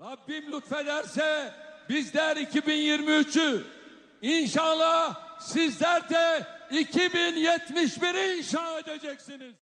Rabbim lütfederse bizler 2023'ü inşallah sizler de 2071'i inşa edeceksiniz.